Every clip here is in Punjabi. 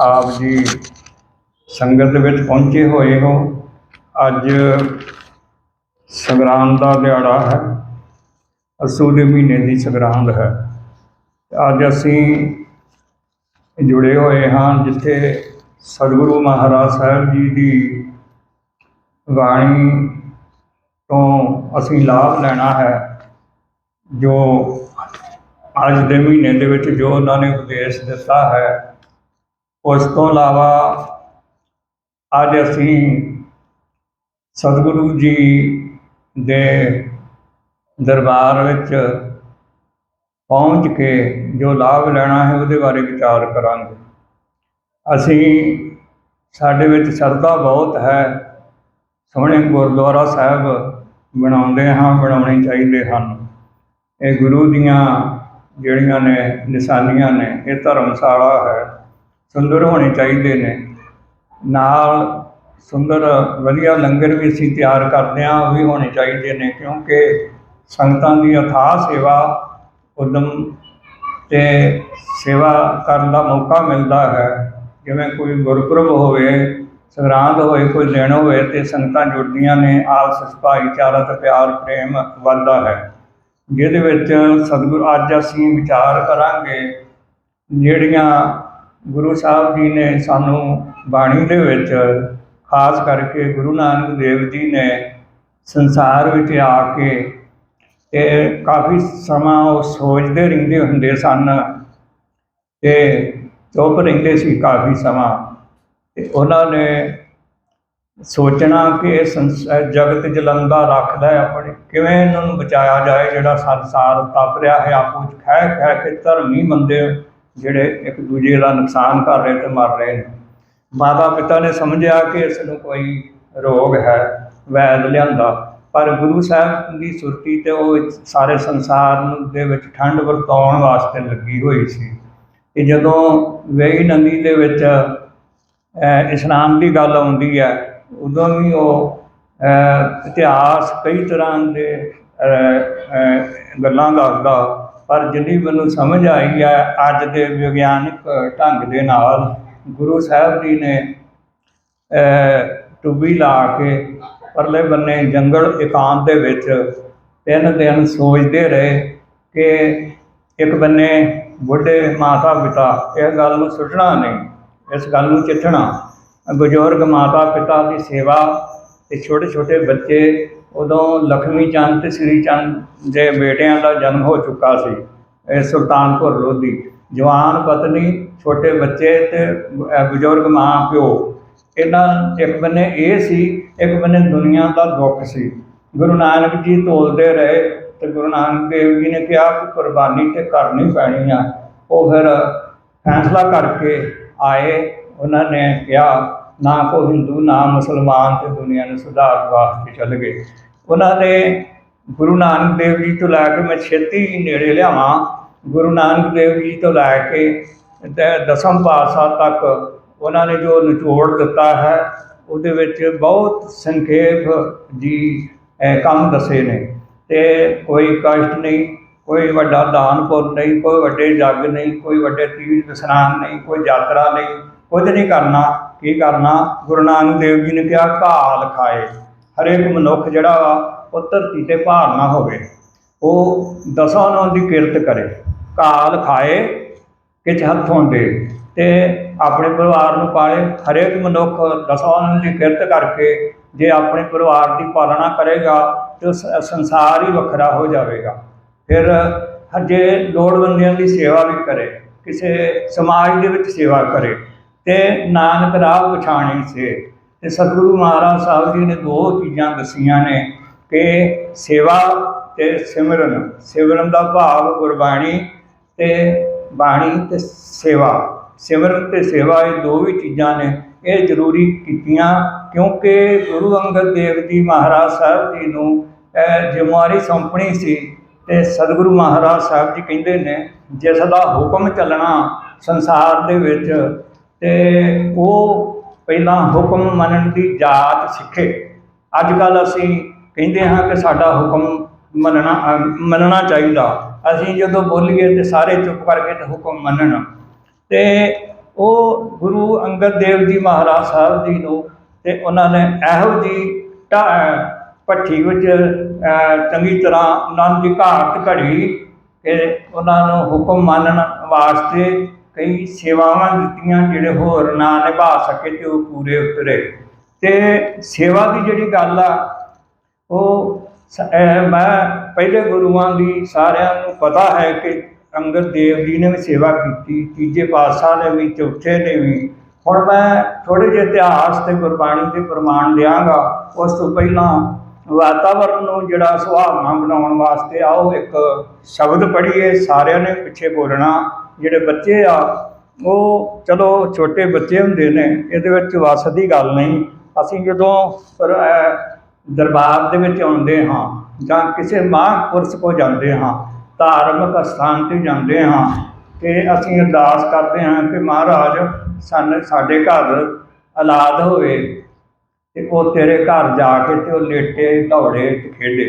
ਆਪ ਜੀ ਸੰਗਤ ਦੇ ਵਿੱਚ ਪਹੁੰਚੇ ਹੋਏ ਹੋ। ਅੱਜ ਸੰਗਰਾਂਦ ਦਾ ਦਿਹਾੜਾ ਹੈ। ਅਸੂ ਦੇ ਮਹੀਨੇ ਦੀ ਸੰਗਰਾਂਦ ਹੈ। ਅੱਜ ਅਸੀਂ ਜੁੜੇ ਹੋਏ ਹਾਂ ਜਿੱਥੇ ਸਤਿਗੁਰੂ ਮਹਾਰਾਜ ਸਾਹਿਬ ਜੀ ਦੀ ਬਾਣੀ ਤੋਂ ਅਸੀਂ ਲਾਭ ਲੈਣਾ ਹੈ, ਜੋ ਅੱਜ ਦੇ ਮਹੀਨੇ ਦੇ ਵਿੱਚ ਜੋ ਉਹਨਾਂ ਨੇ ਉਪਦੇਸ਼ ਦਿੱਤਾ ਹੈ, ਉਸ ਤੋਂ ਇਲਾਵਾ ਅੱਜ ਅਸੀਂ ਸਤਿਗੁਰੂ ਜੀ ਦੇ ਦਰਬਾਰ ਵਿੱਚ ਪਹੁੰਚ ਕੇ ਜੋ ਲਾਭ ਲੈਣਾ ਹੈ ਉਹਦੇ ਬਾਰੇ ਵਿਚਾਰ ਕਰਾਂਗੇ। ਅਸੀਂ ਸਾਡੇ ਵਿੱਚ ਸ਼ਰਧਾ ਬਹੁਤ ਹੈ ਸੋਹਣੇ ਗੁਰਦੁਆਰਾ ਸਾਹਿਬ ਬਣਾਉਂਦੇ ਹਾਂ, ਬਣਾਉਣੇ ਚਾਹੀਦੇ ਹਨ। ਇਹ ਗੁਰੂ ਦੀਆਂ ਜਿਹੜੀਆਂ ਨੇ ਨਿਸ਼ਾਨੀਆਂ ਨੇ, ਇਹ ਧਰਮਸ਼ਾਲਾ ਹੈ, ਸੁੰਦਰ ਹੋਣੇ ਚਾਹੀਦੇ ਨੇ। ਨਾਲ ਸੁੰਦਰ, ਵਧੀਆ ਲੰਗਰ ਵੀ ਅਸੀਂ ਤਿਆਰ ਕਰਦੇ ਹਾਂ, ਉਹ ਵੀ ਹੋਣੇ ਚਾਹੀਦੇ ਨੇ, ਕਿਉਂਕਿ ਸੰਗਤਾਂ ਦੀ ਅਥਾਹ ਸੇਵਾ, ਉਦਮ ਤੇ ਸੇਵਾ ਕਰਨ ਦਾ ਮੌਕਾ ਮਿਲਦਾ ਹੈ। ਜਿਵੇਂ ਕੋਈ ਗੁਰਪੁਰਬ ਹੋਵੇ, ਸੰਗਰਾਂਦ ਹੋਏ, ਕੋਈ ਦਿਨ ਹੋਵੇ, ਤੇ ਸੰਗਤਾਂ ਜੁੜਦੀਆਂ ਨੇ ਆਪਸ ਵਿੱਚ ਭਾਈਚਾਰਾ ਤੇ ਪਿਆਰ, ਪ੍ਰੇਮ ਵੱਧਦਾ ਹੈ। ਜਿਹਦੇ ਵਿੱਚ ਸਤਿਗੁਰੂ ਅੱਜ ਅਸੀਂ ਵਿਚਾਰ ਕਰਾਂਗੇ, ਜਿਹੜੀਆਂ ਗੁਰੂ ਸਾਹਿਬ ਜੀ ਨੇ ਸਾਨੂੰ ਬਾਣੀ ਦੇ ਵਿੱਚ ਖਾਸ ਕਰਕੇ ਗੁਰੂ ਨਾਨਕ ਦੇਵ ਜੀ ਨੇ ਸੰਸਾਰ ਵਿੱਚ ਆ ਕੇ ਇਹ ਕਾਫੀ ਸਮਾਂ ਉਹ ਸੋਚਦੇ ਰਹਿੰਦੇ ਹੁੰਦੇ ਸਨ ਤੇ ਚੁੱਪ ਰਹਿੰਦੇ ਸੀ ਕਾਫੀ ਸਮਾਂ ਤੇ ਉਹਨਾਂ ਨੇ ਸੋਚਣਾ ਕਿ ਇਹ ਸੰਸ- ਜਗਤ ਜਲੰਦਾ ਰੱਖਦਾ ਹੈ ਆਪਣੇ। ਕਿਵੇਂ ਇਹਨਾਂ ਨੂੰ ਬਚਾਇਆ ਜਾਏ ਜਿਹੜਾ ਸੰਸਾਰ ਤਪ ਰਿਹਾ ਹੈ? ਆਪੋ ਚ ਖਹਿ ਖਹਿ ਕੇ ਧਰਮੀ ਬੰਦੇ ਜਿਹੜੇ ਇੱਕ ਦੂਜੇ ਦਾ ਨੁਕਸਾਨ ਕਰ ਰਹੇ ਤੇ ਮਰ ਰਹੇ ਨੇ। ਮਾਤਾ ਪਿਤਾ ਨੇ ਸਮਝਿਆ ਕਿ ਇਸ ਨੂੰ ਕੋਈ ਰੋਗ ਹੈ, ਵੈਦ ਲਿਆਂਦਾ। ਪਰ ਗੁਰੂ ਸਾਹਿਬ ਦੀ ਸੁਰਤੀ ਤੇ ਉਹ ਸਾਰੇ ਸੰਸਾਰ ਨੂੰ ਦੇ ਵਿੱਚ ਠੰਡ ਵਰਤਾਉਣ ਵਾਸਤੇ ਲੱਗੀ ਹੋਈ ਸੀ। ਕਿ ਜਦੋਂ ਵੇਈ ਨਦੀ ਦੇ ਵਿੱਚ, ਅਹ ਇਸਲਾਮ ਦੀ ਗੱਲ ਆਉਂਦੀ ਹੈ ਉਦੋਂ ਵੀ ਉਹ ਇਤਿਹਾਸ ਕਈ ਤਰ੍ਹਾਂ ਦੇ ਗੱਲਾਂ ਦੱਸਦਾ। ਪਰ ਜਿੰਨੀ ਮੈਨੂੰ ਸਮਝ ਆਈ ਹੈ ਅੱਜ ਦੇ ਵਿਗਿਆਨਕ ਢੰਗ ਦੇ ਨਾਲ, ਗੁਰੂ ਸਾਹਿਬ ਜੀ ਨੇ ਟੁੱਬੀ ਲਾ ਕੇ ਪਰਲੇ ਬੰਨੇ ਜੰਗਲ ਇਕਾਂਤ ਦੇ ਵਿੱਚ ਤਿੰਨ ਦਿਨ ਸੋਚਦੇ ਰਹੇ ਕਿ ਇੱਕ ਬੰਨੇ ਬੁੱਢੇ ਮਾਤਾ ਪਿਤਾ ਇਹ ਗੱਲ ਨੂੰ ਸੁੱਟਣਾ ਨਹੀਂ, ਇਸ ਗੱਲ ਨੂੰ ਚਿੱਠਣਾ। ਬਜ਼ੁਰਗ ਮਾਤਾ ਪਿਤਾ ਦੀ ਸੇਵਾ ਤੇ ਛੋਟੇ ਛੋਟੇ ਬੱਚੇ ਉਦੋਂ ਲਖਮੀ ਚੰਦ ਤੇ ਸ੍ਰੀ ਚੰਦ ਦੇ ਬੇਟਿਆਂ ਦਾ ਜਨਮ ਹੋ ਚੁੱਕਾ ਸੀ, ਇਹ ਸੁਲਤਾਨਪੁਰ ਲੋਧੀ। ਜਵਾਨ ਪਤਨੀ, ਛੋਟੇ ਬੱਚੇ ਤੇ ਬਜ਼ੁਰਗ ਮਾਂ ਪਿਓ ਇਹਨਾਂ ਇੱਕ ਬੰਨੇ ਇਹ ਸੀ, ਇੱਕ ਬੰਨੇ ਦੁਨੀਆ ਦਾ ਦੁੱਖ ਸੀ। ਗੁਰੂ ਨਾਨਕ ਜੀ ਤੋਲਦੇ ਰਹੇ ਤੇ ਗੁਰੂ ਨਾਨਕ ਦੇਵ ਜੀ ਨੇ ਕਿਹਾ ਕਿ ਕੁਰਬਾਨੀ ਤੇ ਕਰਨੀ ਪੈਣੀ ਆ। ਉਹ ਫਿਰ ਫੈਸਲਾ ਕਰਕੇ ਆਏ। ਉਹਨਾਂ ਨੇ ਕਿਹਾ ਨਾ ਕੋ ਹਿੰਦੂ, ਨਾ ਮੁਸਲਮਾਨ ਤੇ ਦੁਨੀਆ ਨੂੰ ਸੁਧਾਰਨ ਵਾਸਤੇ ਚੱਲ ਗਏ। ਉਹਨਾਂ ਨੇ ਗੁਰੂ ਨਾਨਕ ਦੇਵ ਜੀ ਤੋਂ ਲੈ ਕੇ ਮੈਂ ਛੇਤੀ ਹੀ ਨੇੜੇ ਲਿਆਵਾਂ। ਗੁਰੂ ਨਾਨਕ ਦੇਵ ਜੀ ਤੋਂ ਲੈ ਕੇ ਤੇ ਦਸਮ ਪਾਤਸ਼ਾਹ ਤੱਕ ਉਹਨਾਂ ਨੇ ਜੋ ਨਿਚੋੜ ਦਿੱਤਾ ਹੈ, ਉਹਦੇ ਵਿੱਚ ਬਹੁਤ ਸੰਖੇਪ ਜੀ ਕੰਮ ਦੱਸੇ ਨੇ। ਤੇ ਕੋਈ ਕਸ਼ਟ ਨਹੀਂ, ਕੋਈ ਵੱਡਾ ਦਾਨਪੁਰ ਨਹੀਂ, ਕੋਈ ਵੱਡੇ ਜੱਗ ਨਹੀਂ, ਕੋਈ ਵੱਡੇ ਤੀਰਥ ਇਸ਼ਨਾਨ ਨਹੀਂ, ਕੋਈ ਯਾਤਰਾ ਨਹੀਂ, ਕੁਝ ਨਹੀਂ ਕਰਨਾ। ਕੀ ਕਰਨਾ? ਗੁਰੂ ਨਾਨਕ ਦੇਵ ਜੀ ਨੇ ਕਿਹਾ, ਘਾਲ ਖਾਏ। ਹਰੇਕ ਮਨੁੱਖ ਜਿਹੜਾ ਵਾ, ਉਹ ਧਰਤੀ ਤੇ ਭਾਰ ਨਾ ਹੋਵੇ। ਉਹ ਦਸਾਂ ਨਾਮ ਦੀ ਕਿਰਤ ਕਰੇ। ਘਾਲ ਖਾਏ, ਕਿਛ ਹੱਥੋਂ ਦੇ। ਤੇ ਆਪਣੇ ਪਰਿਵਾਰ ਨੂੰ ਪਾਲੇ। ਹਰੇਕ ਮਨੁੱਖ ਦਸਾਂ ਨਾਮ ਦੀ ਕਿਰਤ ਕਰਕੇ ਜੇ ਆਪਣੇ ਪਰਿਵਾਰ ਦੀ ਪਾਲਣਾ ਕਰੇਗਾ, ਤੇ ਸੰਸਾਰ ਹੀ ਵੱਖਰਾ ਹੋ ਜਾਵੇਗਾ। ਫਿਰ ਜੇ ਲੋੜਵੰਦਿਆਂ ਦੀ ਸੇਵਾ ਵੀ ਕਰੇ। ਕਿਸੇ ਸਮਾਜ ਦੇ ਵਿੱਚ ਸੇਵਾ ਕਰੇ। ਤੇ ਨਾਨਕ ਰਾਹ ਪਛਾਣੀ ਸੇ। ਤੇ ਸਤਿਗੁਰੂ ਮਹਾਰਾਜ ਸਾਹਿਬ ਜੀ ਨੇ ਦੋ ਚੀਜ਼ਾਂ ਦੱਸੀਆਂ ਨੇ ਕਿ ਸੇਵਾ ਤੇ ਸਿਮਰਨ। ਸਿਮਰਨ ਦਾ ਭਾਵ ਗੁਰਬਾਣੀ ਤੇ ਬਾਣੀ ਤੇ ਸੇਵਾ। ਸਿਮਰਨ ਤੇ ਸੇਵਾ ਇਹ ਦੋ ਵੀ ਚੀਜ਼ਾਂ ਨੇ, ਇਹ ਜ਼ਰੂਰੀ ਕੀਤੀਆਂ ਕਿਉਂਕਿ ਗੁਰੂ ਅੰਗਦ ਦੇਵ ਜੀ ਮਹਾਰਾਜ ਸਾਹਿਬ ਜੀ ਨੂੰ ਜ਼ਿੰਮੇਵਾਰੀ ਸੌਂਪਣੀ ਸੀ ਤੇ ਸਤਿਗੁਰੂ ਮਹਾਰਾਜ ਸਾਹਿਬ ਜੀ ਕਹਿੰਦੇ ਨੇ, ਜਿਸ ਦਾ ਹੁਕਮ ਚੱਲਣਾ ਸੰਸਾਰ ਦੇ ਵਿੱਚ ਤੇ ਉਹ ਪਹਿਲਾਂ ਹੁਕਮ ਮੰਨਣ ਦੀ ਜਾਤ ਸਿੱਖੇ। ਅੱਜ ਕੱਲ ਅਸੀਂ ਕਹਿੰਦੇ ਹਾਂ ਕਿ ਸਾਡਾ ਹੁਕਮ ਮੰਨਣਾ ਅ, ਮੰਨਣਾ ਚਾਹੀਦਾ। ਅਸੀਂ ਜਦੋਂ ਬੋਲੀਏ ਤੇ ਸਾਰੇ ਚੁੱਪ ਕਰਕੇ ਤੇ ਹੁਕਮ ਮੰਨਣ। ਤੇ ਉਹ ਗੁਰੂ ਅੰਗਦ ਦੇਵ ਜੀ ਮਹਾਰਾਜ ਸਾਹਿਬ ਜੀ ਨੂੰ ਤੇ ਉਹਨਾਂ ਨੇ ਇਹੋ ਜੀ ਭੱਠੀ ਵਿੱਚ ਅਹ, ਚੰਗੀ ਤਰ੍ਹਾਂ ਉਹਨਾਂ ਦੀ ਘਾਟ ਘੜੀ ਕਿ ਉਹਨਾਂ ਨੂੰ ਹੁਕਮ ਮੰਨਣ ਵਾਸਤੇ ਕਈ ਸੇਵਾਵਾਂ ਦਿੱਤੀਆਂ ਜਿਹੜੇ ਹੋਰ ਨਾ ਨਿਭਾ ਸਕੇ ਤੇ ਉਹ ਪੂਰੇ ਉਤਰੇ। ਤੇ ਸੇਵਾ ਦੀ ਜਿਹੜੀ ਗੱਲ ਆ, ਉਹ ਮੈਂ ਪਹਿਲੇ ਗੁਰੂਆਂ ਦੀ ਸਾਰਿਆਂ ਨੂੰ ਪਤਾ ਹੈ ਕਿ ਅੰਗਦ ਦੇਵ ਜੀ ਨੇ ਵੀ ਸੇਵਾ ਕੀਤੀ, ਤੀਜੇ ਪਾਤਸ਼ਾਹ ਨੇ ਵੀ, ਚੌਥੇ ਨੇ ਵੀ। ਹੁਣ ਮੈਂ ਥੋੜੇ ਜਿਹੇ ਇਤਿਹਾਸ ਤੇ ਗੁਰਬਾਣੀ ਦੇ ਪ੍ਰਮਾਣ ਦਿਆਂਗਾ, ਉਸ ਤੋਂ ਪਹਿਲਾਂ ਵਾਤਾਵਰਨ ਨੂੰ ਜਿਹੜਾ ਸੁਹਾਵਣਾ ਬਣਾਉਣ ਵਾਸਤੇ ਆਓ, ਇੱਕ ਸ਼ਬਦ ਪੜ੍ਹੀਏ, ਸਾਰਿਆਂ ਨੇ ਪਿੱਛੇ ਬੋਲਣਾ। ਜਿਹੜੇ ਬੱਚੇ ਆ, ਉਹ ਚਲੋ ਛੋਟੇ ਬੱਚੇ ਹੁੰਦੇ ਨੇ, ਇਹਦੇ ਵਿੱਚ ਵਸ ਦੀ ਗੱਲ ਨਹੀਂ। ਅਸੀਂ ਜਦੋਂ ਦਰਬਾਰ ਦੇ ਵਿੱਚ ਆਉਂਦੇ ਹਾਂ ਜਾਂ ਕਿਸੇ ਮਹਾਂਪੁਰਸ਼ ਕੋ ਜਾਂਦੇ ਹਾਂ, ਧਾਰਮਿਕ ਸਥਾਨ ਤੇ ਜਾਂਦੇ ਹਾਂ ਤੇ ਅਸੀਂ ਅਰਦਾਸ ਕਰਦੇ ਹਾਂ ਕਿ ਮਹਾਰਾਜ, ਸਾਨੂੰ ਸਾਡੇ ਘਰ ਔਲਾਦ ਹੋਵੇ ਤੇ ਉਹ ਤੇਰੇ ਘਰ ਜਾ ਕੇ ਤੇ ਉਹ ਲੇਟੇ, ਦੌੜੇ ਤੇ ਖੇਡੇ।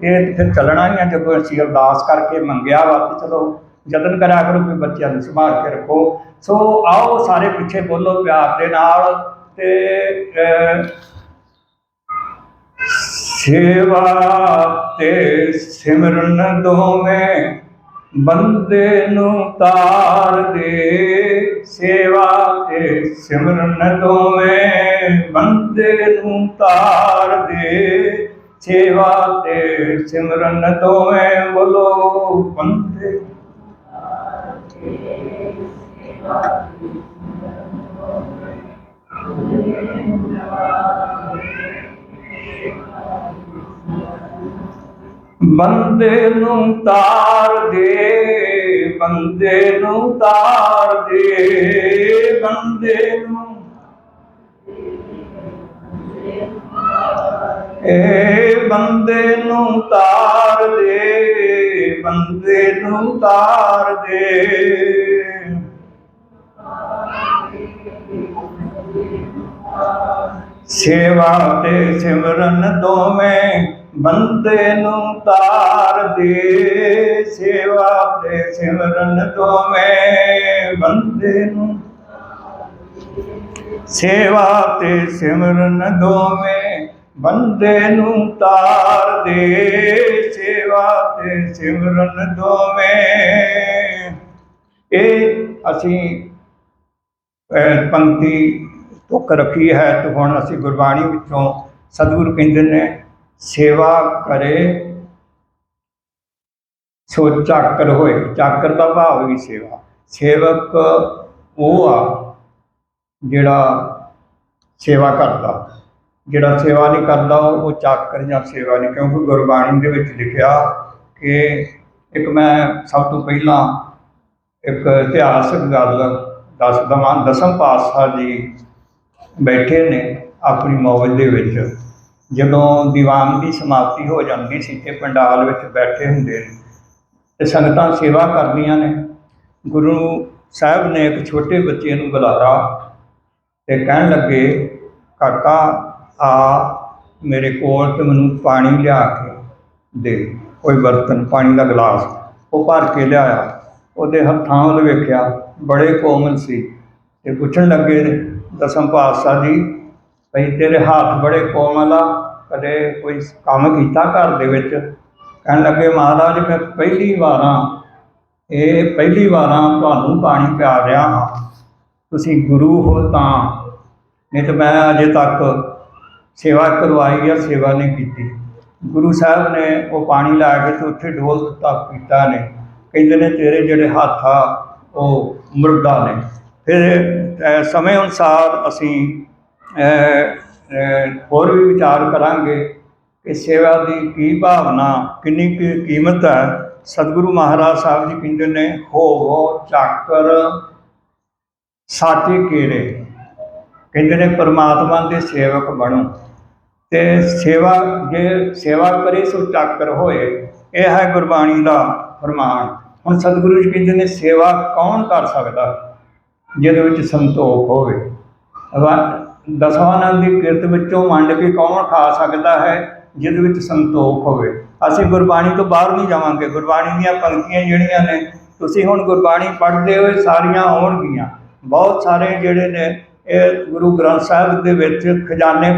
ਇਹ ਤੇ ਫਿਰ ਚੱਲਣਾ ਹੀ ਆ, ਜਦੋਂ ਅਸੀਂ ਅਰਦਾਸ ਕਰਕੇ ਮੰਗਿਆ ਵਾ ਤੇ ਚਲੋ ਯਤਨ ਕਰਿਆ ਕਰੋ ਕਿ ਬੱਚਿਆਂ ਨੂੰ ਸੰਭਾਲ ਕੇ ਰੱਖੋ। ਸੋ ਆਓ ਸਾਰੇ ਪਿੱਛੇ ਬੋਲੋ ਪਿਆਰ ਦੇ ਨਾਲ ਤੇ ਸੇਵਾ ਤੇ ਸਿਮਰਨ ਦੋਵੇਂ ਬੰਦੇ ਨੂੰ ਤਾਰ ਦੇ। ਸੇਵਾ ਤੇ ਸਿਮਰਨ ਦੋਵੇਂ ਬੰਦੇ ਨੂੰ ਤਾਰ ਦੇ। ਸੇਵਾ ਤੇ ਸਿਮਰਨ ਦੋਵੇਂ ਬੋਲੋ ਬੰਦੇ ਬੰਦੇ ਨੂੰ ਤਾਰ ਦੇ, ਬੰਦੇ ਨੂੰ ਤਾਰ ਦੇ, ਬੰਦੇ ਨੂੰ। ਏ ਬੰਦੇ ਨੂੰ ਤਾਰ ਦੇ, ਬੰਦੇ ਨੂੰ ਤਾਰ ਦੇ। ਸੇਵਾ ਤੇ ਸਿਮਰਨ ਦੋਵੇਂ ਬੰਦੇ ਨੂੰ ਤਾਰ ਦੇ। ਸੇਵਾ ਤੇ ਸਿਮਰਨ ਦੋਵੇਂ ਬੰਦੇ ਨੂੰ। ਸੇਵਾ ਤੇ ਸਿਮਰਨ ਦੋਵੇਂ ਬੰਦੇ ਨੂੰ ਤਾਰ ਦੇ। ਸੇਵਾ ਤੇ ਸਿਮਰਨ ਦੋਵੇਂ। ਇਹ ਅਸੀਂ ਪੰਕਤੀ ਤੁਕ ਰੱਖੀ ਹੈ, ਤੇ ਹੁਣ ਅਸੀਂ ਗੁਰਬਾਣੀ ਵਿੱਚੋਂ ਸਤਿਗੁਰੂ ਕਹਿੰਦੇ ਨੇ ਸੇਵਾ ਕਰੇ। ਸੋ ਚਾਕਰ ਹੋਏ ਚਾਕਰ ਦਾ ਭਾਵ ਵੀ ਸੇਵਾ। ਸੇਵਕ ਉਹ ਆ ਜਿਹੜਾ ਸੇਵਾ ਕਰਦਾ। ਜਿਹੜਾ ਸੇਵਾ ਨਹੀਂ ਕਰਦਾ, ਉਹ ਉਹ ਚਾਕਰ ਜਾਂ ਸੇਵਾ ਨਹੀਂ, ਕਿਉਂਕਿ ਗੁਰਬਾਣੀ ਦੇ ਵਿੱਚ ਲਿਖਿਆ ਕਿ ਇੱਕ ਮੈਂ ਸਭ ਤੋਂ ਪਹਿਲਾਂ ਇੱਕ ਇਤਿਹਾਸਕ ਗੱਲ ਦੱਸ ਦਵਾਂ। ਦਸਮ ਪਾਤਸ਼ਾਹ ਜੀ ਬੈਠੇ ਨੇ ਆਪਣੀ ਮੌਜ ਦੇ ਵਿੱਚ। ਜਦੋਂ ਦੀਵਾਨ ਦੀ ਸਮਾਪਤੀ ਹੋ ਜਾਂਦੀ ਸੀ ਤੇ ਪੰਡਾਲ ਵਿੱਚ ਬੈਠੇ ਹੁੰਦੇ ਨੇ ਤੇ ਸੰਗਤਾਂ ਸੇਵਾ ਕਰਦੀਆਂ ਨੇ। ਗੁਰੂ ਸਾਹਿਬ ਨੇ ਇੱਕ ਛੋਟੇ ਬੱਚੇ ਨੂੰ ਬੁਲਾਇਆ ਤੇ ਕਹਿਣ ਲੱਗੇ, ਕਾਕਾ, ਆ ਮੇਰੇ ਕੋਲ ਤੇ ਮੈਨੂੰ ਪਾਣੀ ਲਿਆ ਕੇ ਦੇ। ਕੋਈ ਬਰਤਨ, ਪਾਣੀ ਦਾ ਗਲਾਸ। ਉਹ ਭਰ ਕੇ ਲਿਆਇਆ। ਉਹਦੇ ਹੱਥਾਂ ਵੱਲ ਵੇਖਿਆ, ਬੜੇ ਕੋਮਲ ਸੀ। ਤੇ ਪੁੱਛਣ ਲੱਗੇ ਦਸਮ ਪਾਤਸ਼ਾਹ ਜੀ, ਭਈ ਤੇਰੇ ਹੱਥ ਬੜੇ ਕੋਮਲ ਆ, ਕਦੇ ਕੋਈ ਕੰਮ ਕੀਤਾ ਘਰ ਦੇ ਵਿੱਚ? ਕਹਿਣ ਲੱਗੇ, ਮਹਾਰਾਜ, ਮੈਂ ਪਹਿਲੀ ਵਾਰਾਂ ਇਹ ਪਹਿਲੀ ਵਾਰਾਂ ਤੁਹਾਨੂੰ ਪਾਣੀ ਪਿਆ ਰਿਹਾ ਹਾਂ। ਤੁਸੀਂ ਗੁਰੂ ਹੋ ਤਾਂ। ਨਹੀਂ ਤਾਂ ਮੈਂ ਅਜੇ ਤੱਕ ਸੇਵਾ ਕਰਵਾਈ ਜਾਂ ਸੇਵਾ ਨਹੀਂ ਕੀਤੀ। ਗੁਰੂ ਸਾਹਿਬ ਨੇ ਉਹ ਪਾਣੀ ਲਾ ਕੇ ਤੇ ਉੱਥੇ ਡੋਲ ਦਿੱਤਾ, ਪੀਤਾ ਨੇ ਕਹਿੰਦੇ ਨੇ, ਤੇਰੇ ਜਿਹੜੇ ਹੱਥ ਆ, ਉਹ ਮੁਰਦਾ ਨੇ। ਫਿਰ ਸਮੇਂ ਅਨੁਸਾਰ ਅਸੀਂ ਹੋਰ ਵੀ ਵਿਚਾਰ ਕਰਾਂਗੇ ਕਿ ਸੇਵਾ ਦੀ ਕੀ ਭਾਵਨਾ, ਕਿੰਨੀ ਕੁ ਕੀਮਤ ਹੈ। ਸਤਿਗੁਰੂ ਮਹਾਰਾਜ ਸਾਹਿਬ ਜੀ ਕਹਿੰਦੇ ਨੇ ਹੋਵੋ ਚਾਕਰ ਸਾਚੇ ਕੇਰੇ ਕਹਿੰਦੇ ਨੇ, ਪਰਮਾਤਮਾ ਦੇ ਸੇਵਕ ਬਣੋ। ਤੇ ਸੇਵਾ, ਜੇ ਸੇਵਾ ਕਰੇ, ਸੋ ਚਾਕਰ ਹੋਏ। ਇਹ ਹੈ ਗੁਰਬਾਣੀ ਦਾ ਫਰਮਾਨ ਹੁਣ ਸਤਿਗੁਰੂ ਜੀ ਕਹਿੰਦੇ ਨੇ, ਸੇਵਾ ਕੌਣ ਕਰ ਸਕਦਾ? ਜਿਹਦੇ ਵਿੱਚ ਸੰਤੋਖ ਹੋਵੇ। ਵਾ- ਦਸਾਂ ਨਾਲ ਦੀ ਕਿਰਤ ਵਿੱਚੋਂ ਵੰਡ ਕੇ ਕੌਣ ਖਾ ਸਕਦਾ ਹੈ? ਜਿਹਦੇ ਵਿੱਚ ਸੰਤੋਖ ਹੋਵੇ। ਅਸੀਂ ਗੁਰਬਾਣੀ ਤੋਂ ਬਾਹਰ ਨਹੀਂ ਜਾਵਾਂਗੇ। ਗੁਰਬਾਣੀ ਦੀਆਂ ਪੰਕਤੀਆਂ ਜਿਹੜੀਆਂ ਨੇ, ਤੁਸੀਂ ਹੁਣ ਗੁਰਬਾਣੀ ਪੜ੍ਹਦੇ ਹੋਏ ਸਾਰੀਆਂ ਆਉਣਗੀਆਂ ਬਹੁਤ ਸਾਰੇ ਜਿਹੜੇ ਨੇ, ਇਹ ਗੁਰੂ ਗ੍ਰੰਥ ਸਾਹਿਬ ਦੇ ਵਿੱਚ ਖਜ਼ਾਨੇ